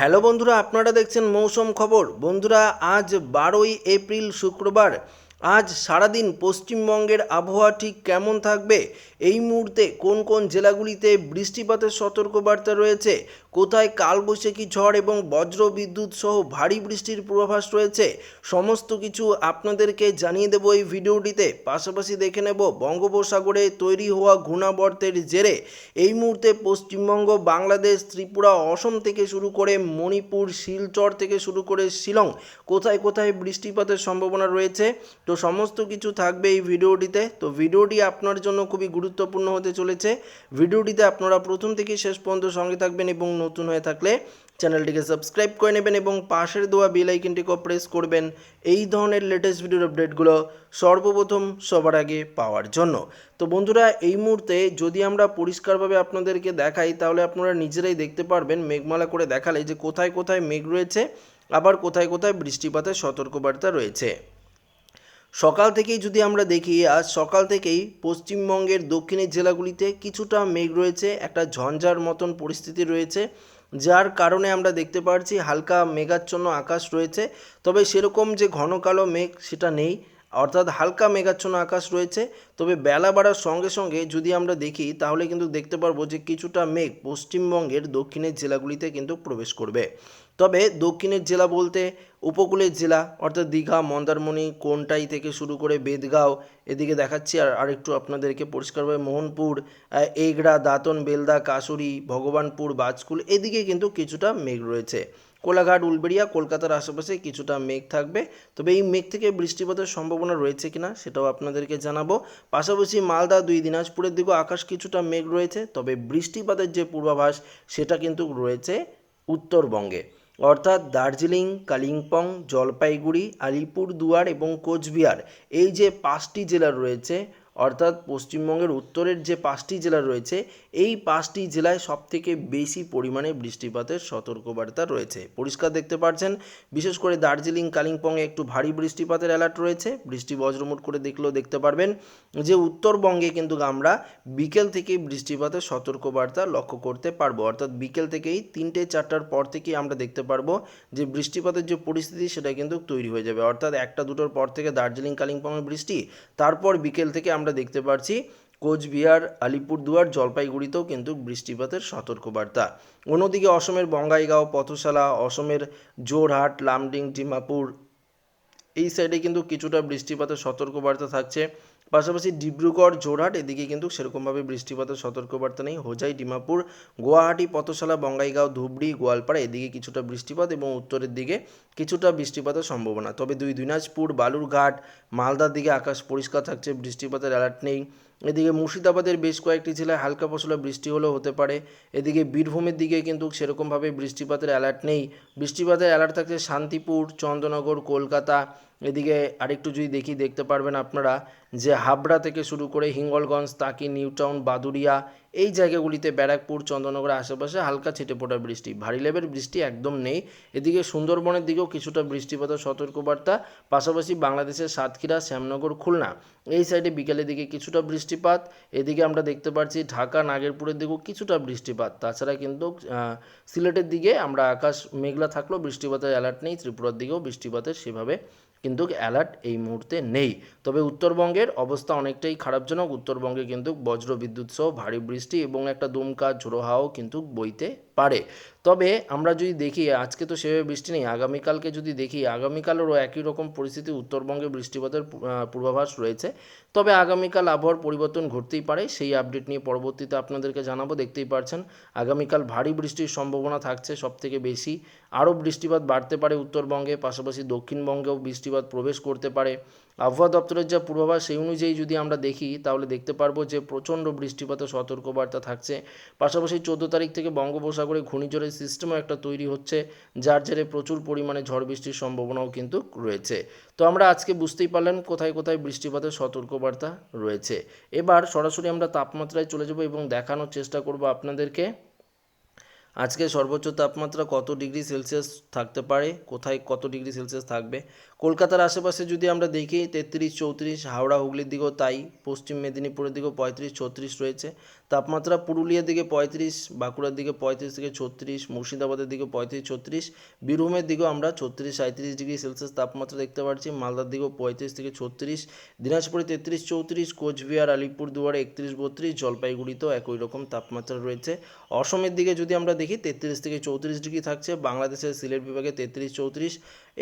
Hello বন্ধুরা আপনারা দেখছেন মৌসুম খবর। বন্ধুরা আজ বারোই এপ্রিল শুক্রবার আজ সারাদিন পশ্চিমবঙ্গের আবহাওয়া ঠিক কেমন থাকবে? এই মুহূর্তে কোন কোন জেলাগুলিতে বৃষ্টিপাতের সতর্কবার্তা রয়েছে? কোথায় কালবৈশাখী ঝড় এবং বজ্র বিদ্যুৎ সহ ভারী বৃষ্টির পূর্বাভাস রয়েছে? সমস্ত কিছু আপনাদেরকে জানিয়ে দেবো এই ভিডিওটিতে। পাশাপাশি দেখে নেব বঙ্গোপসাগরে তৈরি হওয়া ঘূর্ণাবর্তের জেরে। এই মুহূর্তে পশ্চিমবঙ্গ, বাংলাদেশ, ত্রিপুরা, অসম থেকে শুরু করে মণিপুর, শিলচর থেকে শুরু করে শিলং কোথায় কোথায় বৃষ্টিপাতের সম্ভাবনা রয়েছে? তো সমস্ত কিছু থাকবে এই ভিডিওটিতে। তো ভিডিওটি আপনার জন্য খুবই গুরুত্বপূর্ণ হতে চলেছে। ভিডিওটিতে আপনারা প্রথম থেকে শেষ পর্যন্ত সঙ্গে থাকবেন এবং নতুন হয়ে থাকলে চ্যানেলটিকে সাবস্ক্রাইব করে নেবেন এবং পাশের দেওয়া বেল প্রেস করবেন এই ধরনের লেটেস্ট ভিডিওর আপডেটগুলো সর্বপ্রথম সবার আগে পাওয়ার জন্য। তো বন্ধুরা, এই মুহূর্তে যদি আমরা পরিষ্কারভাবে আপনাদেরকে দেখাই, তাহলে আপনারা নিজেরাই দেখতে পারবেন, মেঘমালা করে দেখালে যে কোথায় কোথায় মেঘ রয়েছে, আবার কোথায় কোথায় বৃষ্টিপাতের সতর্কবার্তা রয়েছে। সকাল থেকেই যদি আমরা দেখি, আজ সকাল থেকেই পশ্চিমবঙ্গের দক্ষিণের জেলাগুলিতে কিছুটা মেঘ রয়েছে, একটা ঝঞ্ঝার মতন পরিস্থিতি রয়েছে, যার কারণে আমরা দেখতে পাচ্ছি হালকা মেঘাচ্ছন্ন আকাশ রয়েছে, তবে সেরকম যে ঘন কালো মেঘ সেটা নেই, অর্থাৎ হালকা মেঘাচ্ছন্ন আকাশ রয়েছে, তবে বেলা বাড়ার সঙ্গে সঙ্গে যদি আমরা দেখি, তাহলে কিন্তু দেখতে পারব যে কিছুটা মেঘ পশ্চিমবঙ্গের দক্ষিণের জেলাগুলিতে কিন্তু প্রবেশ করবে। তবে দক্ষিণের জেলা বলতে উপকূলের জেলা, অর্থাৎ দীঘা, মন্দারমণি, কোনটাই থেকে শুরু করে বেদগাঁও, এদিকে দেখাচ্ছি আর আরেকটু আপনাদেরকে পরিষ্কারভাবে মোহনপুর এগড়া, দাঁতন, বেলদা কাসুরি ভগবানপুর, বাজকুল, এদিকে কিন্তু কিছুটা মেঘ রয়েছে। কোলাঘাট, উলবেড়িয়া, কলকাতার আশেপাশে কিছুটা মেঘ থাকবে। তবে এই মেঘ থেকে বৃষ্টিপাতের সম্ভাবনা রয়েছে কিনা সেটাও আপনাদেরকে জানাব। পাশাপাশি মালদা, দুই দিনাজপুরের দিকেও আকাশ কিছুটা মেঘ রয়েছে, তবে বৃষ্টিপাতের যে পূর্বাভাস সেটা কিন্তু রয়েছে উত্তরবঙ্গে। অর্থাৎ দার্জিলিং কালিম্পং জলপাইগুড়ি আলিপুরদুয়ার এবং কোচবিহার। এই যে পাঁচটি জেলা রয়েছে অর্থাৎ পশ্চিমবঙ্গের উত্তরের যে পাঁচটি জেলা রয়েছে, এই পাঁচটি জেলায় সবথেকে বেশি পরিমাণে বৃষ্টিপাতের সতর্কবার্তা রয়েছে। পরিষ্কার দেখতে পাচ্ছেন বিশেষ করে দার্জিলিং, কালিম্পংয়ে একটু ভারী বৃষ্টিপাতের অ্যালার্ট রয়েছে। বৃষ্টি বজ্রমুট করে দেখলেও দেখতে পারবেন যে উত্তরবঙ্গে কিন্তু আমরা বিকেল থেকেই বৃষ্টিপাতের সতর্কবার্তা লক্ষ্য করতে পারব। অর্থাৎ বিকেল থেকেই তিনটে, চারটার পর থেকেই আমরা দেখতে পারব যে বৃষ্টিপাতের যে পরিস্থিতি, সেটা কিন্তু তৈরি হয়ে যাবে। অর্থাৎ একটা, দুটোর পর থেকে দার্জিলিং, কালিম্পংয়ে বৃষ্টি, তারপর বিকেল থেকে আমরা দেখতে পারছি, কোচবিহার, আলিপুরদুয়ার, জলপাইগুড়িতেও কিন্তু বৃষ্টিপাতের সতর্কবার্তা। অন্যদিকে অসমের বঙ্গাইগাঁও, পথশালা, অসমের জোরহাট লামডিং, ডিমাপুর এই সাইডে কিন্তু কিছুটা বৃষ্টিপাতের সতর্কবার্তা থাকছে। পাশাপাশি ডিব্রুগড় জোরহাট এদিকে কিন্তু সেরকমভাবে বৃষ্টিপাতের সতর্কবার্তা নেই। হোজাই, ডিমাপুর, গুয়াহাটি, পথশালা, বঙ্গাইগাঁও, ধুবড়ি, গোয়ালপাড়া এদিকে কিছুটা বৃষ্টিপাত এবং উত্তরের দিকে কিছুটা বৃষ্টিপাতের সম্ভাবনা। তবে দুই, দিনাজপুর, বালুরঘাট, মালদার দিকে আকাশ পরিষ্কার থাকছে, বৃষ্টিপাতের অ্যালার্ট নেই। এদিকে মুর্শিদাবাদের বেশ কয়েকটি জেলায় হালকা পশলা বৃষ্টি হলেও হতে পারে। এদিকে বীরভূমের দিকে কিন্তু সেরকমভাবে বৃষ্টিপাতের অ্যালার্ট নেই। বৃষ্টিপাতের অ্যালার্ট থাকছে শান্তিপুর, চন্দ্রনগর, কলকাতা এদিকে আরেকটু যদি দেখি, দেখতে পারবেন আপনারা যে হাবড়া থেকে শুরু করে হিঙ্গলগঞ্জ, তাকি, নিউটাউন বাদুরিয়া এই জায়গাগুলিতে ব্যারাকপুর চন্দ্রনগরের আশেপাশে হালকা ছিটে ফোটা বৃষ্টি। ভারী লেভেল বৃষ্টি একদম নেই। এদিকে সুন্দরবনের দিকেও কিছুটা বৃষ্টিপাতের সতর্কবার্তা, পাশাপাশি বাংলাদেশের সাতক্ষীরা, শ্যামনগর, খুলনা। এই সাইডে বিকেলের দিকে কিছুটা বৃষ্টিপাত। এদিকে আমরা দেখতে পাচ্ছি ঢাকা, নাগেরপুরের দিকেও কিছুটা বৃষ্টিপাত। তাছাড়া কিন্তু সিলেটের দিকে আমরা আকাশ মেঘলা থাকলেও বৃষ্টিপাতের অ্যালার্ট নেই। ত্রিপুরার দিকেও বৃষ্টিপাতের সেভাবে কিন্তু অ্যালার্ট এই মুহূর্তে নেই। তবে উত্তরবঙ্গের অবস্থা অনেকটাই খারাপজনক। উত্তরবঙ্গে কিন্তু বজ্র বিদ্যুৎ সহ ভারী বৃষ্টি এবং একটা দুমকা ঝোড়ো হাওয়াও কিন্তু বইতে পারে। তবে আমরা যদি দেখি, আজকে তো সেভাবে বৃষ্টি নেই, আগামীকালকে যদি দেখি, আগামীকালেরও একই রকম পরিস্থিতি উত্তরবঙ্গে বৃষ্টিপাতের পূর্বাভাস রয়েছে। তবে আগামীকাল আবহাওয়ার পরিবর্তন ঘটতেই পারে, সেই আপডেট নিয়ে পরবর্তীতে আপনাদেরকে জানাব, দেখতেই পারছেন। আগামীকাল ভারী বৃষ্টির সম্ভাবনা থাকছে সবথেকে বেশি। আরও বৃষ্টিপাত বাড়তে পারে উত্তরবঙ্গে, পাশাপাশি দক্ষিণবঙ্গেও বৃষ্টিপাত প্রবেশ করতে পারে। আবহাওয়া দপ্তরের যা পূর্বাভাস, সেই অনুযায়ী যদি আমরা দেখি, তাহলে দেখতে পারব যে প্রচণ্ড বৃষ্টিপাতের সতর্কবার্তা থাকছে। পাশাপাশি চোদ্দ তারিখ থেকে বঙ্গোপসাগরে ঘূর্ণিঝড়ের সিস্টেমও একটা তৈরি হচ্ছে, যার জেরে প্রচুর পরিমাণে ঝড় বৃষ্টির সম্ভাবনাও কিন্তু রয়েছে। তো আমরা আজকে বুঝতেই পারলেন কোথায় কোথায় বৃষ্টিপাতের সতর্কবার্তা রয়েছে। এবার সরাসরি আমরা তাপমাত্রায় চলে যাব এবং দেখানোর চেষ্টা করব আপনাদেরকে। আজকে সর্বোচ্চ তাপমাত্রা কত ডিগ্রি সেলসিয়াস থাকতে পারে? কোথায় কত ডিগ্রি সেলসিয়াস থাকবে? কলকাতার আশেপাশে যদি আমরা দেখি, তেত্রিশ, চৌত্রিশ, হাওড়া, হুগলির দিকেও তাই, পশ্চিম মেদিনীপুরের দিকেও পঁয়ত্রিশ, ছত্রিশ রয়েছে। তাপমাত্রা পুরুলিয়ার দিকে পঁয়ত্রিশ, বাঁকুড়ার দিকে পঁয়ত্রিশ থেকে ছত্রিশ, মুর্শিদাবাদের দিকে পঁয়ত্রিশ, ছত্রিশ, বীরভূমের দিকেও আমরা ছত্রিশ সাঁত্রিশ ডিগ্রি সেলসিয়াস তাপমাত্রা দেখতে পাচ্ছি, মালদার দিকেও পঁয়ত্রিশ থেকে ছত্রিশ, দিনাজপুরে তেত্রিশ, চৌত্রিশ, কোচবিহার আলিপুরদুয়ারে একত্রিশ, বত্রিশ, জলপাইগুড়িতেও একই রকম তাপমাত্রা রয়েছে। অসমের দিকে যদি আমরা দেখি, তেত্রিশ থেকে চৌত্রিশ ডিগ্রি থাকছে, বাংলাদেশের সিলেট বিভাগে তেত্রিশ, চৌত্রিশ,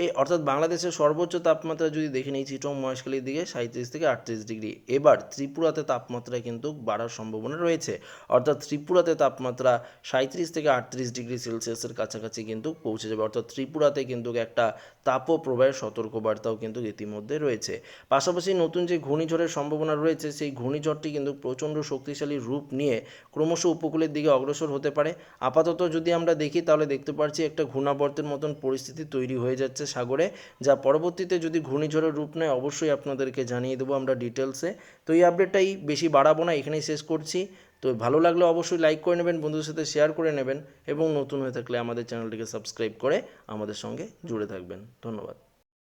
এই অর্থাৎ বাংলাদেশের সর্বোচ্চ তাপমাত্রা যদি দেখে নিই, চিটং, মহেশখালীর দিকে সাঁত্রিশ থেকে আটত্রিশ ডিগ্রি। এবার ত্রিপুরাতে তাপমাত্রা কিন্তু বাড়ার সম্ভাবনা রয়েছে অর্থাৎ ত্রিপুরাতে তাপমাত্রা সাঁত্রিশ থেকে আটত্রিশ ডিগ্রি সেলসিয়াসের কাছাকাছি কিন্তু পৌঁছে যাবে। অর্থাৎ ত্রিপুরাতে কিন্তু একটা তাপপ্রবাহের সতর্কবার্তাও কিন্তু ইতিমধ্যে রয়েছে। পাশাপাশি নতুন যে ঘূর্ণিঝড়ের সম্ভাবনা রয়েছে, সেই ঘূর্ণিঝড়টি কিন্তু প্রচণ্ড শক্তিশালী রূপ নিয়ে ক্রমশ উপকূলের দিকে অগ্রসর হতে পারে। আপাতত যদি আমরা দেখি, তাহলে দেখতে পাচ্ছি একটা ঘূর্ণাবর্তের মতন পরিস্থিতি তৈরি হয়ে যাচ্ছে সাগরে, যা পরবর্তীতে যদি ঘূর্ণিঝড়ের রূপ নেয়, অবশ্যই আপনাদেরকে জানিয়ে দেবো আমরা ডিটেলসে তো এই আপডেটটাই বেশি বাড়াবো না, এখানেই শেষ করছি। তো ভালো লাগলে অবশ্যই লাইক করে নেবেন, বন্ধুদের সাথে শেয়ার করে নেবেন এবং নতুন হয়ে থাকলে আমাদের চ্যানেলটিকে সাবস্ক্রাইব করে আমাদের সঙ্গে জুড়ে থাকবেন। ধন্যবাদ।